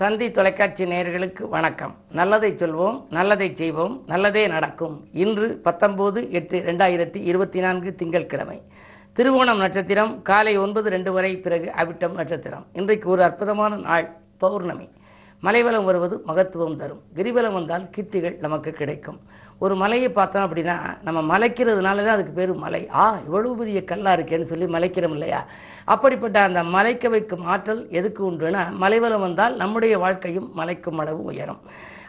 தந்தி தொலைக்காட்சி நேயர்களுக்கு வணக்கம். நல்லதை சொல்வோம் நல்லதை செய்வோம் நல்லதே நடக்கும். இன்று பத்தொன்பது எட்டு ரெண்டாயிரத்தி இருபத்தி நான்கு திங்கட்கிழமை திருவோணம் நட்சத்திரம் காலை ஒன்பது ரெண்டு வரை பிறகு அவிட்டம் நட்சத்திரம். இன்றைக்கு ஒரு அற்புதமான நாள் பௌர்ணமி. மலைவலம் வருவது மகத்துவம் தரும். கிரிவலம் வந்தால் கீர்த்திகள் நமக்கு கிடைக்கும். ஒரு மலையை பார்த்தோம் அப்படின்னா நம்ம மலைக்கிறதுனால தான் அதுக்கு பேர் மலை. ஆ இவ்வளவு பெரிய கல்லாக இருக்கேன்னு சொல்லி மலைக்கிறோம் இல்லையா? அப்படிப்பட்ட அந்த மலைக்க வைக்கும் ஆற்றல் எதுக்கு உண்டுன்னா மலைவலம் வந்தால் நம்முடைய வாழ்க்கையும் மலைக்கும் அளவு உயரும்.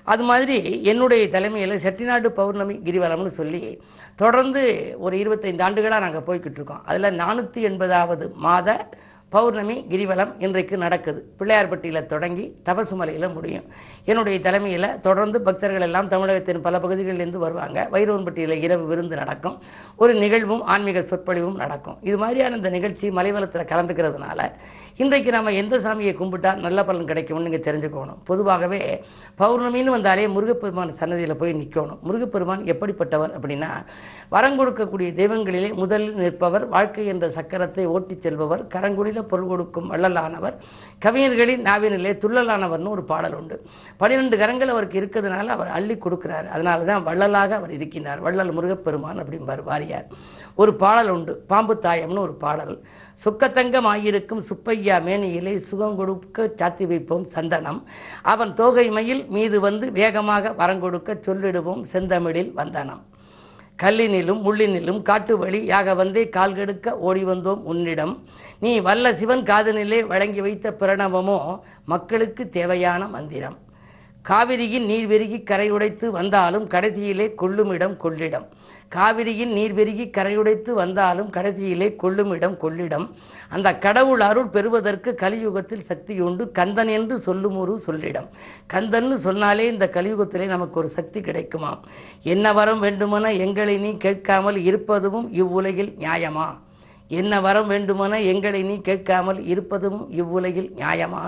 அது மாதிரி என்னுடைய தலைமையில் செட்டிநாடு பௌர்ணமி கிரிவலம்னு சொல்லி தொடர்ந்து ஒரு இருபத்தைந்து ஆண்டுகளாக நாங்கள் போய்கிட்டு இருக்கோம். அதில் நானூற்றி எண்பதாவது மாத பௌர்ணமி கிரிவலம் இன்றைக்கு நடக்குது. பிள்ளையார்பட்டியில் தொடங்கி தபசுமலையில் முடியும். என்னுடைய தலைமையில் தொடர்ந்து பக்தர்கள் எல்லாம் தமிழகத்தின் பல பகுதிகளிலிருந்து வருவாங்க. வைரவன்பட்டியில் இரவு விருந்து நடக்கும். ஒரு நிகழ்வும் ஆன்மீக சொற்பொழிவும் நடக்கும். இது மாதிரியான இந்த நிகழ்ச்சி மலைவலத்தில் கலந்துக்கிறதுனால இன்றைக்கு நம்ம எந்த சாமியை கும்பிட்டா நல்ல பலன் கிடைக்கும்னு நீங்கள் தெரிஞ்சுக்கணும். பொதுவாகவே பௌர்ணமின்னு வந்தாலே முருகப்பெருமான் சன்னதியில் போய் நிற்கணும் முருகப்பெருமான் எப்படிப்பட்டவர் அப்படின்னா வரம் கொடுக்கக்கூடிய தெய்வங்களிலே முதலில் நிற்பவர் வாழ்க்கை என்ற சக்கரத்தை ஓட்டிச் செல்பவர் கரங்குடியில் பொருள் கொடுக்கும் வள்ளலானவர் கவிஞர்களின் நாவினிலே துள்ளலானவர்னு ஒரு பாடல் உண்டு. பன்னிரெண்டு கரங்கள் அவருக்கு இருக்கிறதுனால அவர் அள்ளி கொடுக்கிறார். அதனால தான் வள்ளலாக அவர் இருக்கின்றார். வள்ளல் முருகப்பெருமான் அப்படிம்பார் வாரியார் ஒரு பாடல் உண்டு. பாம்பு தாயம்னு ஒரு பாடல். சுக்கத்தங்கம் ஆகியிருக்கும் சுப்பையா மேனியிலே சுகம் கொடுக்க சாத்தி வைப்போம் சந்தனம். அவன் தோகை மயில் மீது வந்து வேகமாக வரங்கொடுக்க சொல்லிடுவோம் செந்தமிழில் வந்தனம். கல்லினிலும் முள்ளினிலும் காட்டு வழி யாக வந்தே கால்கெடுக்க ஓடி வந்தோம் உன்னிடம். நீ வல்ல சிவன் காதனிலே வழங்கி வைத்த பிரணவமோ மக்களுக்கு தேவையான மந்திரம். காவிரியின் நீர் பெருகி கரையுடைத்து வந்தாலும் கடைசியிலே கொள்ளுமிடம் கொள்ளிடம். காவிரியின் நீர் பெருகி கரையுடைத்து வந்தாலும் கடைசியிலே கொள்ளுமிடம் கொள்ளிடம். அந்த கடவுள் அருள் பெறுவதற்கு கலியுகத்தில் சக்தி உண்டு. கந்தன் என்று சொல்லும் ஒரு சொல்லிடம். கந்தன்னு சொன்னாலே இந்த கலியுகத்திலே நமக்கு ஒரு சக்தி கிடைக்குமாம் என்ன வரம் வேண்டுமென எங்களை நீ கேட்காமல் இருப்பதும் இவ்வுலகில் நியாயமா? என்ன வரம் வேண்டுமென எங்களை நீ கேட்காமல் இருப்பதும் இவ்வுலகில் நியாயமா?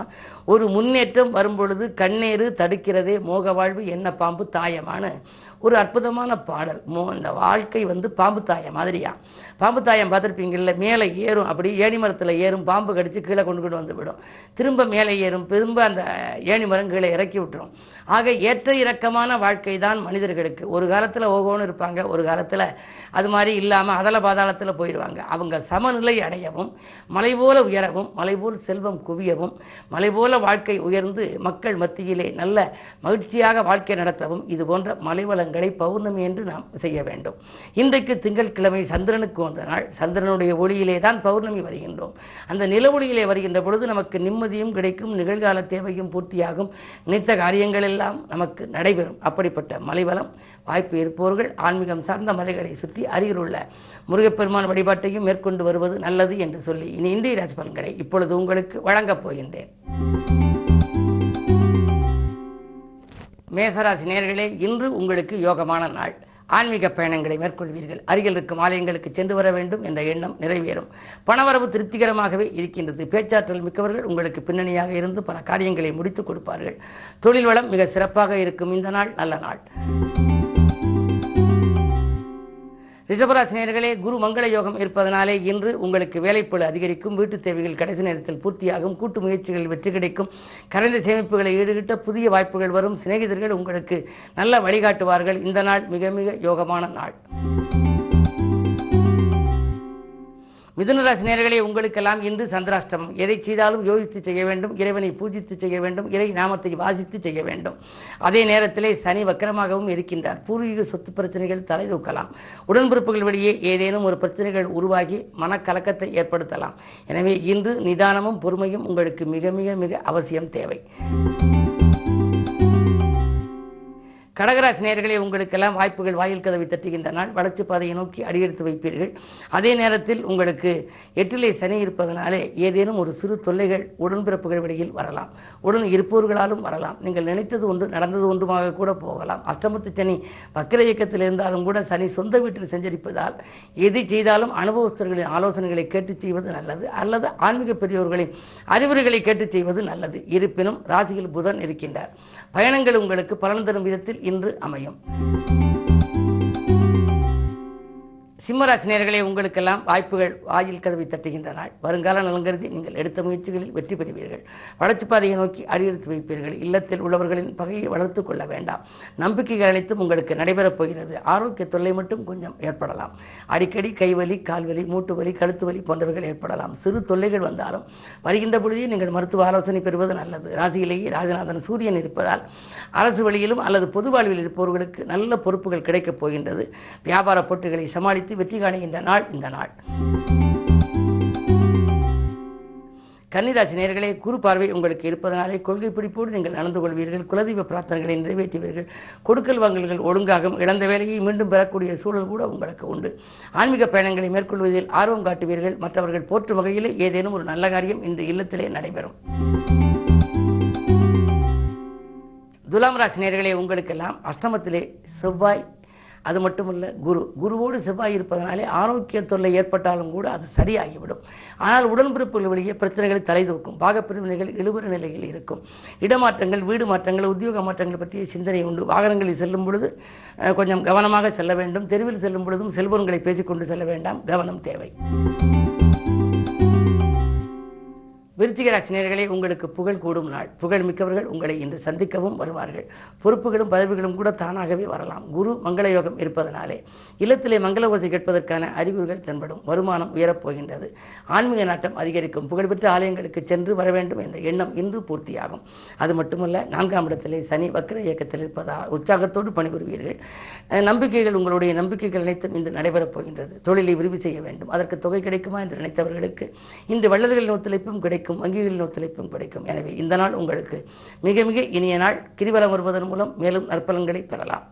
ஒரு முன்னேற்றம் வரும்பொழுது கண்ணீர் தடுக்கிறதே மோக வாழ்வு என்ன பாம்பு தாயமான. ஒரு அற்புதமான பாடல். மோ இந்த வாழ்க்கை வந்து பாம்பு தாயம் மாதிரியா? பாம்பு தாயம் பார்த்துருப்பீங்கல்ல மேலே ஏறும் அப்படி ஏணி மரத்தில் ஏறும் பாம்பு கடிச்சு கீழே கொண்டு கொண்டு வந்து விடும். திரும்ப மேலே ஏறும் திரும்ப அந்த ஏணி மரம் கீழே இறக்கி விட்டுரும். ஆக ஏற்ற இறக்கமான வாழ்க்கை தான் மனிதர்களுக்கு. ஒரு காலத்தில் ஓகோன்னு இருப்பாங்க ஒரு காலத்தில் அது மாதிரி இல்லாமல் அதல பாதாளத்தில் போயிடுவாங்க அவங்க சமநிலை அடையவும் மலை போல உயரவும் மலை போல் செல்வம் குவியவும் மலை போல வாழ்க்கை உயர்ந்து மக்கள் மத்தியிலே நல்ல மகிழ்ச்சியாக வாழ்க்கை நடத்தவும் இது போன்ற மலைவளங்கள் பௌர்ணமி என்று நாம் செய்ய வேண்டும். இன்றைக்கு திங்கட்கிழமை சந்திரனுக்கு வந்த நாள். சந்திரனுடைய ஒளியிலே தான் பௌர்ணமி வருகின்றோம். அந்த நில ஒளியிலே வருகின்ற பொழுது நமக்கு நிம்மதியும் கிடைக்கும் நிகழ்கால தேவையும் பூர்த்தியாகும். நித்த காரியங்கள் எல்லாம் நமக்கு நடைபெறும். அப்படிப்பட்ட மலைவளம் வாய்ப்பு இருப்பவர்கள் ஆன்மீகம் சார்ந்த மலைகளை சுற்றி அருகிலுள்ள முருகப்பெருமான் வழிபாட்டையும் மேற்கொண்டு வருவது நல்லது என்று சொல்லி இனி இந்திய ராசி பலன்களை இப்பொழுது உங்களுக்கு வழங்கப் போகின்றேன். மேசராசி நேர்களே இன்று உங்களுக்கு யோகமான நாள். ஆன்மீக பயணங்களை மேற்கொள்வீர்கள். அருகில் இருக்கும் ஆலயங்களுக்கு சென்று வர வேண்டும் என்ற எண்ணம் நிறைவேறும். பணவரவு திருப்திகரமாகவே இருக்கின்றது. பேச்சாற்றல் மிக்கவர்கள் உங்களுக்கு பின்னணியாக இருந்து பல காரியங்களை முடித்துக் கொடுப்பார்கள். தொழில் வளம் மிக சிறப்பாக இருக்கும். இந்த நாள் நல்ல நாள். ரிஷபராசினியர்களே குரு மங்கள யோகம் இருப்பதனாலே இன்று உங்களுக்கு வேலைப்பழு அதிகரிக்கும் வீட்டு தேவைகள் கடைசி நேரத்தில் பூர்த்தியாகும் கூட்டு முயற்சிகளில் வெற்றி கிடைக்கும். கரைந்த சேமிப்புகளை ஈடுகிட்ட புதிய வாய்ப்புகள் வரும். சிநேகிதர்கள் உங்களுக்கு நல்ல வழிகாட்டுவார்கள். இந்த நாள் மிக மிக யோகமான நாள். மிதுனராசி நேர்களே உங்களுக்கெல்லாம் இன்று சந்திராஷ்டமம். எதை செய்தாலும் யோசித்து செய்ய வேண்டும் இறைவனை பூஜித்து செய்ய வேண்டும் இறை நாமத்தை வாசித்து செய்ய வேண்டும். அதே நேரத்திலே சனி வக்கரமாகவும் இருக்கின்றார். பூர்வீக சொத்து பிரச்சனைகள் தலை தூக்கலாம் உடன்பிறப்புகள் வழியே ஏதேனும் ஒரு பிரச்சனைகள் உருவாகி மனக்கலக்கத்தை ஏற்படுத்தலாம். எனவே இன்று நிதானமும் பொறுமையும் உங்களுக்கு மிக மிக மிக அவசியம் தேவை. கடகராசி நேர்களே உங்களுக்கெல்லாம் வாய்ப்புகள் வாயில் கதவை தட்டுகின்ற நாள். வளர்ச்சி பாதையை நோக்கி அடியெடுத்து வைப்பீர்கள். அதே நேரத்தில் உங்களுக்கு எட்டிலே சனி இருப்பதனாலே ஏதேனும் ஒரு சிறு தொல்லைகள் உடன்பிறப்புகள் வழியில் வரலாம். உடன் இருப்பவர்களாலும் வரலாம். நீங்கள் நினைத்தது ஒன்று நடந்தது ஒன்றுமாக கூட போகலாம். அஷ்டமத்து சனி வக்கர இயக்கத்தில் இருந்தாலும் கூட சனி சொந்த வீட்டில் செஞ்சரிப்பதால் எது செய்தாலும் அனுபவஸ்தர்களின் ஆலோசனைகளை கேட்டு செய்வது நல்லது. அல்லது ஆன்மீக பெரியோர்களின் அறிவுரைகளை கேட்டு செய்வது நல்லது. இருப்பினும் ராசியில் புதன் இருக்கின்றார். பயணங்கள் உங்களுக்கு பலன் தரும் விதத்தில் இன்று அமையும். சிம்மராசினியர்களே உங்களுக்கெல்லாம் வாய்ப்புகள் வாயில் கதவை தட்டுகின்ற நாள் வருங்கால நலங்கருதி நீங்கள் எடுத்த முயற்சிகளில் வெற்றி பெறுவீர்கள். வளர்ச்சி பாதையை நோக்கி அடியெடுத்து வைப்பீர்கள். இல்லத்தில் உள்ளவர்களின் பகையை வளர்த்துக் கொள்ள வேண்டாம். நம்பிக்கைகள் அனைத்தும் உங்களுக்கு நடைபெறப் போகிறது. ஆரோக்கிய தொல்லை மட்டும் கொஞ்சம் ஏற்படலாம். அடிக்கடி கைவலி கால்வலி மூட்டு வலி கழுத்து வலி போன்றவைகள் ஏற்படலாம். சிறு தொல்லைகள் வந்தாலும் வருகின்ற பொழுதே நீங்கள் மருத்துவ ஆலோசனை பெறுவது நல்லது. ராசியிலேயே ராஜநாதன் சூரியன் இருப்பதால் அரசு வழியிலும் அல்லது பொது வாழ்வில் இருப்பவர்களுக்கு நல்ல பொறுப்புகள் கிடைக்கப் போகின்றது. வியாபார போட்டிகளை சமாளித்து வெற்றி காணுகின்ற நாள் இந்த நாள். கன்னிராசி நேர்களே குறு பார்வை உங்களுக்கு இருப்பதனாலே கொள்கை பிடிப்போடு நீங்கள் நடந்து கொள்வீர்கள். குலதெய்வ பிரார்த்தனைகளை நிறைவேற்றுவீர்கள். கொடுக்கல் வாங்கல்கள் ஒழுங்காகும். இழந்த வேலையை மீண்டும் பெறக்கூடிய சூழல் கூட உங்களுக்கு உண்டு. ஆன்மீக பயணங்களை மேற்கொள்வதில் ஆர்வம் காட்டுவீர்கள். மற்றவர்கள் போற்றும் வகையிலே ஏதேனும் ஒரு நல்ல காரியம் இந்த இல்லத்திலே நடைபெறும். துலாம் ராசி நேர்களே உங்களுக்கெல்லாம் அஷ்டமத்திலே செவ்வாய் அது மட்டுமல்ல குரு. குருவோடு செவ்வாய் இருப்பதனாலே ஆரோக்கிய தொல்லை ஏற்பட்டாலும் கூட அது சரியாகிவிடும். ஆனால் உடன்பிறப்புகள் வழியே பிரச்சனைகள் தலைதூக்கும் பாகப்பிரிவினைகள் இழுவர நிலையில் இருக்கும். இடமாற்றங்கள் வீடு மாற்றங்கள் உத்தியோக மாற்றங்கள் பற்றிய சிந்தனை உண்டு. வாகனங்களில் செல்லும் பொழுது கொஞ்சம் கவனமாக செல்ல வேண்டும். தெருவில் செல்லும் பொழுதும் செல்போன்களை பேசிக்கொண்டு செல்ல வேண்டாம். கவனம் தேவை. விருச்சிக ராசினியர்களே உங்களுக்கு புகழ் கூடும் நாள். புகழ் மிக்கவர்கள் உங்களை இன்று சந்திக்கவும் வருவார்கள். பொறுப்புகளும் பதவிகளும் கூட தானாகவே வரலாம். குரு மங்கள யோகம் இருப்பதனாலே இல்லத்திலே மங்கள ஓசை கேட்பதற்கான அறிகுறிகள் தென்படும். வருமானம் உயரப்போகின்றது. ஆன்மீக நாட்டம் அதிகரிக்கும். புகழ்பெற்ற ஆலயங்களுக்கு சென்று வர வேண்டும் என்ற எண்ணம் இன்று பூர்த்தியாகும். அது மட்டுமல்ல நான்காம் இடத்திலே சனி வக்கர இயக்கத்தில் இருப்பதால் உற்சாகத்தோடு பணிபுரிவீர்கள். நம்பிக்கைகள் உங்களுடைய நம்பிக்கைகள் அனைத்தும் இன்று நடைபெறப் போகின்றது. தொழிலை விரிவு செய்ய வேண்டும். அதற்கு தொகை கிடைக்குமா என்று நினைத்தவர்களுக்கு இன்று வள்ளல்களின் ஒத்துழைப்பும் கிடைக்கும். வங்கிகளின் ஒத்துழைப்பும் கிடைக்கும் எனவே இந்த நாள் உங்களுக்கு மிக மிக இனிய நாள். கிரிவலம் வருவதன் மூலம் மேலும் நற்பலன்களை பெறலாம்.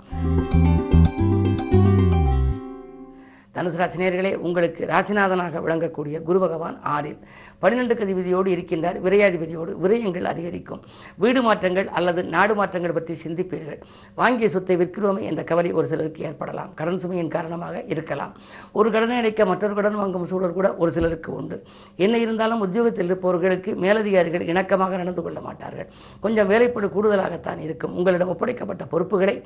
தனுசு ராசினியர்களே உங்களுக்கு ராசிநாதனாக விளங்கக்கூடிய குரு பகவான் ஆறில் பன்னிரெண்டு கதிபதியோடு இருக்கின்றார். விரையாதிபதியோடு விரயங்கள் அதிகரிக்கும். வீடு மாற்றங்கள் அல்லது நாடு மாற்றங்கள் பற்றி சிந்திப்பீர்கள். வாங்கிய சொத்தை விற்கிறோமே என்ற கவலை ஒரு சிலருக்கு ஏற்படலாம். கடன் சுமையின் காரணமாக இருக்கலாம். ஒரு கடனை அடைக்க மற்றொரு கடன் வாங்கும் சூழல் கூட ஒரு சிலருக்கு உண்டு. என்ன இருந்தாலும் உத்தியோகத்தில் இருப்பவர்களுக்கு மேலதிகாரிகள் இணக்கமாக நடந்து கொள்ள மாட்டார்கள். கொஞ்சம் வேலைப்படு கூடுதலாகத்தான் இருக்கும். உங்களிடம் ஒப்படைக்கப்பட்ட பொறுப்புகளை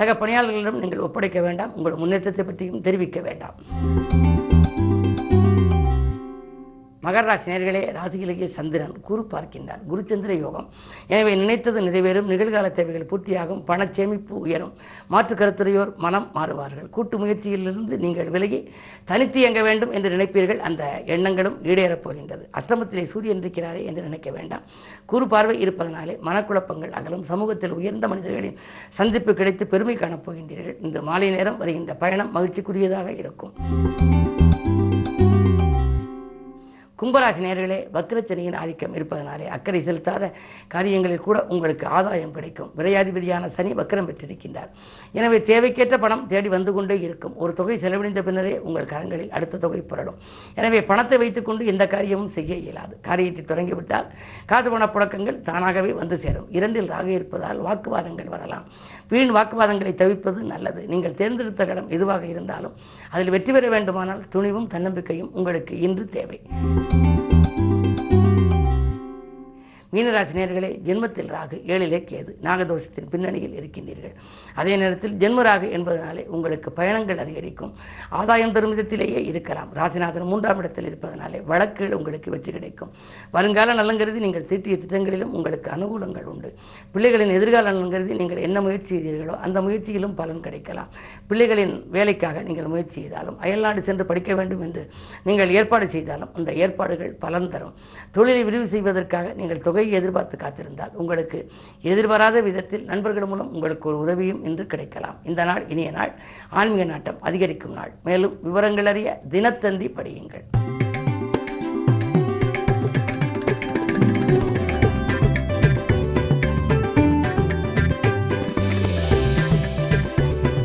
சக பணியாளர்களிடம் நீங்கள் ஒப்படைக்க வேண்டாம். உங்கள் முன்னேற்றத்தை பற்றியும் தெரிவிக்க வேண்டாம். Música மகராசி நேர்களே ராசியிலேயே சந்திரன் குரு பார்க்கின்றார். குருச்சந்திர யோகம். எனவே நினைத்தது நிறைவேறும் நிகழ்கால தேவைகள் பூர்த்தியாகும் பண சேமிப்பு உயரும். மாற்று கருத்துறையோர் மனம் மாறுவார்கள். கூட்டு முயற்சியிலிருந்து நீங்கள் விலகி தனித்து இயங்க வேண்டும் என்று நினைப்பீர்கள். அந்த எண்ணங்களும் ஈடேறப் போகின்றது. அஷ்டமத்திலே சூரியன் இருக்கிறாரே என்று நினைக்க வேண்டாம். குறு பார்வை இருப்பதனாலே மனக்குழப்பங்கள் அகலும். சமூகத்தில் உயர்ந்த மனிதர்களின் சந்திப்பு கிடைத்து பெருமை காணப் போகின்றீர்கள். இந்த மாலை நேரம் வருகின்ற பயணம் மகிழ்ச்சிக்குரியதாக இருக்கும். கும்பராசி நேர்களே வக்ரச்சனியின் ஆதிக்கம் இருப்பதனாலே அக்கறை செலுத்தாத காரியங்களில் கூட உங்களுக்கு ஆதாயம் கிடைக்கும். விரையாதிபதியான சனி வக்ரம் பெற்றிருக்கின்றார். எனவே தேவைக்கேற்ற பணம் தேடி வந்து கொண்டே இருக்கும். ஒரு தொகை செலவழிந்த பின்னரே உங்கள் கரங்களில் அடுத்த தொகை புரடும். எனவே பணத்தை வைத்துக்கொண்டு எந்த காரியமும் செய்ய இயலாது. காரியத்தை தொடங்கிவிட்டால் காது பண புழக்கங்கள் தானாகவே வந்து சேரும். இரண்டில் ராக இருப்பதால் வாக்குவாதங்கள் வரலாம். வீண் வாக்குவாதங்களை தவிர்ப்பது நல்லது. நீங்கள் தேர்ந்தெடுத்த கடம் எதுவாக இருந்தாலும் அதில் வெற்றி பெற வேண்டுமானால் துணிவும் தன்னம்பிக்கையும் உங்களுக்கு இன்று தேவை. மீனராசி நேர்களே ஜென்மத்தில் ராகு ஏழிலே கேது நாகதோஷத்தின் பின்னணியில் இருக்கின்றீர்கள். அதே நேரத்தில் ஜென்ம ராகு என்பதனாலே உங்களுக்கு பயணங்கள் அதிகரிக்கும். ஆதாயம் தரும் விதத்திலேயே இருக்கலாம். ராசிநாதன் மூன்றாம் இடத்தில் இருப்பதனாலே வழக்குகள் உங்களுக்கு வெற்றி கிடைக்கும். வருங்கால நலங்கருதி நீங்கள் தீட்டிய திட்டங்களிலும் உங்களுக்கு அனுகூலங்கள் உண்டு. பிள்ளைகளின் எதிர்கால நலங்கருதி நீங்கள் என்ன முயற்சி செய்தீர்களோ அந்த முயற்சியிலும் பலன் கிடைக்கலாம். பிள்ளைகளின் வேலைக்காக நீங்கள் முயற்சி செய்தாலும் அயல்நாடு சென்று படிக்க வேண்டும் என்று நீங்கள் ஏற்பாடு செய்தாலும் அந்த ஏற்பாடுகள் பலன் தரும். தொழிலை விரிவு செய்வதற்காக நீங்கள் தொகை தொகையை எதிர்பார்த்து காத்திருந்தால் உங்களுக்கு எதிர்பாராத விதத்தில் நண்பர்கள் மூலம் உங்களுக்கு ஒரு உதவியும் இன்று கிடைக்கலாம். இந்த நாள் இனிய நாள். ஆன்மீக நாட்டம் அதிகரிக்கும் நாள். மேலும் விவரங்கள் அறிய தினத்தந்தி படியுங்கள்.